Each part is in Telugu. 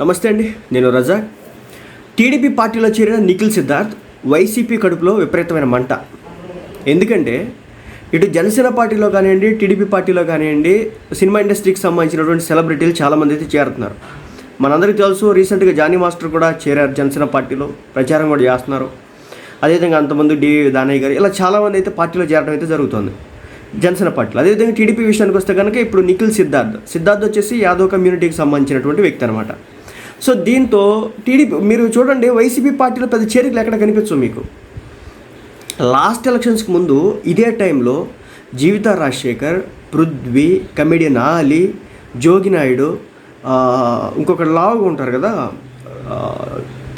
నమస్తే అండి నేను రజా టీడీపీ పార్టీలో చేరిన నిఖిల్ సిద్ధార్థ్ వైసీపీ కడుపులో విపరీతమైన మంట. ఎందుకంటే ఇటు జనసేన పార్టీలో కానివ్వండి టీడీపీ పార్టీలో కానివ్వండి సినిమా ఇండస్ట్రీకి సంబంధించినటువంటి సెలబ్రిటీలు చాలామంది అయితే చేరుతున్నారు. మనందరికీ తెలుసు రీసెంట్గా జానీ మాస్టర్ కూడా చేరారు జనసేన పార్టీలో ప్రచారం కూడా చేస్తున్నారు. అదేవిధంగా అంతమంది డి దానయ్య గారు ఇలా చాలామంది అయితే పార్టీలో చేరడం అయితే జరుగుతుంది జనసేన పార్టీలో. అదేవిధంగా టీడీపీ విషయానికి వస్తే కనుక ఇప్పుడు నిఖిల్ సిద్ధార్థ్ సిద్ధార్థ్ వచ్చేసి యాదవ్ కమ్యూనిటీకి సంబంధించినటువంటి వ్యక్తి అనమాట సో దీంతో టీడీపీ మీరు చూడండి వైసీపీ పార్టీలో పెద్ద చేరికలు ఎక్కడ కనిపించవు మీకు. లాస్ట్ ఎలక్షన్స్కి ముందు ఇదే టైంలో జీవిత రాజశేఖర్ పృథ్వీ కమెడియన్ ఆలి జోగినాయుడు ఇంకొక ఇంకొకటి లావుగా ఉంటారు కదా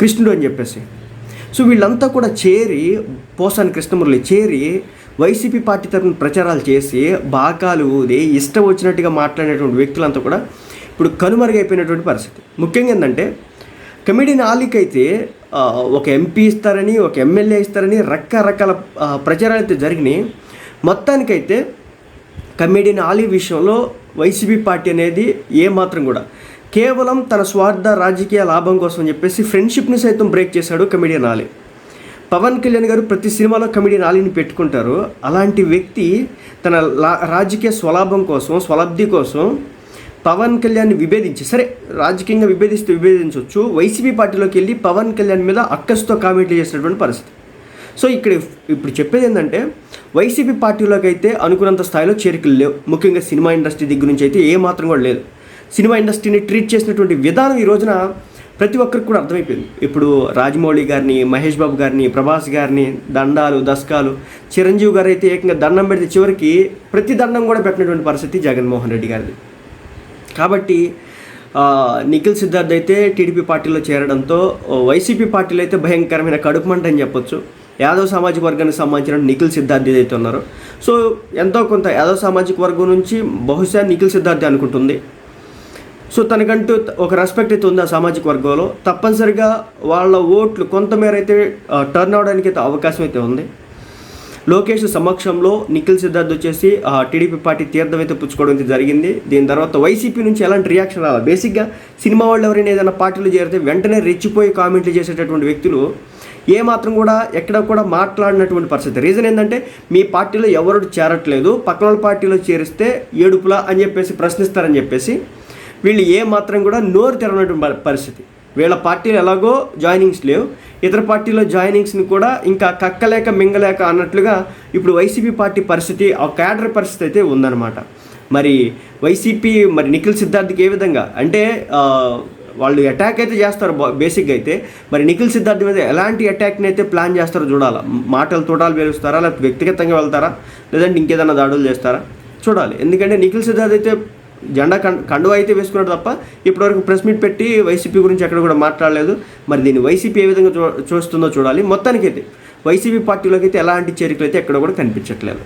కృష్ణుడు అని చెప్పేసి. సో వీళ్ళంతా కూడా చేరి పోసాని కృష్ణమురళి చేరి వైసీపీ పార్టీ తరఫున ప్రచారాలు చేసి బాకాలు ఊది ఇష్టం వచ్చినట్టుగా మాట్లాడేటువంటి వ్యక్తులంతా కూడా ఇప్పుడు కనుమరుగైపోయినటువంటి పరిస్థితి. ముఖ్యంగా ఏంటంటే కమెడియన్ ఆలీకైతే ఒక ఎంపీ ఇస్తారని ఒక ఎమ్మెల్యే ఇస్తారని రకరకాల ప్రచారాలు అయితే జరిగినాయి. మొత్తానికైతే కమెడియన్ ఆలీ విషయంలో వైసీపీ పార్టీ అనేది ఏమాత్రం కూడా కేవలం తన స్వార్థ రాజకీయ లాభం కోసం అని చెప్పేసి ఫ్రెండ్షిప్ని సైతం బ్రేక్ చేశాడు కమెడియన్ ఆలీ. పవన్ కళ్యాణ్ గారు ప్రతి సినిమాలో కమిడియన్ ఆలీని పెట్టుకుంటారు. అలాంటి వ్యక్తి తన లా రాజకీయ స్వలాభం కోసం స్వలబ్ధి కోసం పవన్ కళ్యాణ్ విభేదించి సరే రాజకీయంగా విభేదిస్తే విభేదించవచ్చు వైసీపీ పార్టీలోకి వెళ్ళి పవన్ కళ్యాణ్ మీద అక్కస్తో కామెంట్లు చేసినటువంటి పరిస్థితి. సో ఇక్కడ ఇప్పుడు చెప్పేది ఏంటంటే వైసీపీ పార్టీలోకి అయితే అనుకున్నంత స్థాయిలో చేరికలు లేవు. ముఖ్యంగా సినిమా ఇండస్ట్రీ దగ్గర నుంచి అయితే ఏ మాత్రం కూడా లేదు. సినిమా ఇండస్ట్రీని ట్రీట్ చేసినటువంటి విధానం ఈ రోజున ప్రతి ఒక్కరికి కూడా అర్థమైపోయింది. ఇప్పుడు రాజమౌళి గారిని మహేష్ బాబు గారిని ప్రభాస్ గారిని దండాలు దశకాలు చిరంజీవి గారు అయితే ఏకంగా దండం పెడితే చివరికి ప్రతి దండం కూడా పెట్టినటువంటి పరిస్థితి జగన్మోహన్ రెడ్డి గారిది. కాబట్టి నిఖిల్ సిద్ధార్థ్ అయితే టీడీపీ పార్టీలో చేరడంతో వైసీపీ పార్టీలో అయితే భయంకరమైన కడుపు మంట అని చెప్పొచ్చు. యాదవ్ సామాజిక వర్గానికి సంబంధించిన నిఖిల్ సిద్ధార్థ్ ఏదైతే ఉన్నారో. సో ఎంతో కొంత యాదవ్ సామాజిక వర్గం నుంచి బహుశా నిఖిల్ సిద్ధార్థి అనుకుంటుంది. సో తనకంటూ ఒక రెస్పెక్ట్ అయితే ఉంది ఆ సామాజిక వర్గంలో. తప్పనిసరిగా వాళ్ళ ఓట్లు కొంతమేర అయితే టర్న్ అవడానికి అయితే అవకాశం అయితే ఉంది. లోకేష్ సమక్షంలో నిఖిల్ సిద్ధార్థ్ వచ్చేసి టీడీపీ పార్టీ తీర్థం అయితే పుచ్చుకోవడం అయితే జరిగింది. దీని తర్వాత వైసీపీ నుంచి ఎలాంటి రియాక్షన్ రావాలి బేసిక్గా సినిమా వాళ్ళు ఎవరైనా ఏదైనా పార్టీలో చేరితే వెంటనే రెచ్చిపోయి కామెంట్లు చేసేటటువంటి వ్యక్తులు ఏ మాత్రం కూడా ఎక్కడ కూడా మాట్లాడినటువంటి పరిస్థితి. రీజన్ ఏంటంటే మీ పార్టీలో ఎవరు చేరట్లేదు పక్కన పార్టీలో చేరిస్తే ఏడుపులా అని చెప్పేసి ప్రశ్నిస్తారని చెప్పేసి వీళ్ళు ఏ మాత్రం కూడా నోరు తెరవనటువంటి పరిస్థితి. వీళ్ళ పార్టీలు ఎలాగో జాయినింగ్స్ లేవు. ఇతర పార్టీలో జాయినింగ్స్ని కూడా ఇంకా కక్కలేక మింగలేక అన్నట్లుగా ఇప్పుడు వైసీపీ పార్టీ పరిస్థితి ఆ క్యాడర్ పరిస్థితి అయితే ఉందన్నమాట. మరి వైసీపీ మరి నిఖిల్ సిద్ధార్థ్కి ఏ విధంగా? అంటే వాళ్ళు అటాక్ అయితే చేస్తారు బేసిక్గా అయితే మరి నిఖిల్ సిద్ధార్థ్ మీద ఎలాంటి అటాక్ని అయితే ప్లాన్ చేస్తారో చూడాలి? మాటలు తోటాలు పేలుస్తారా? లేకపోతే వ్యక్తిగతంగా వెళ్తారా? లేదంటే ఇంకేదైనా దాడులు చేస్తారా? చూడాలి. ఎందుకంటే నిఖిల్ సిద్ధార్థ్ అయితే జెండా కం కండువా అయితే వేసుకున్నాడు తప్ప ఇప్పటివరకు ప్రెస్ మీట్ పెట్టి వైసీపీ గురించి ఎక్కడ కూడా మాట్లాడలేదు. మరి దీన్ని వైసీపీ ఏ విధంగా చూ చూస్తుందో చూడాలి. మొత్తానికైతే వైసీపీ పార్టీలోకి అయితే ఎలాంటి చేరికలు అయితే ఎక్కడ కూడా కనిపించట్లేదు.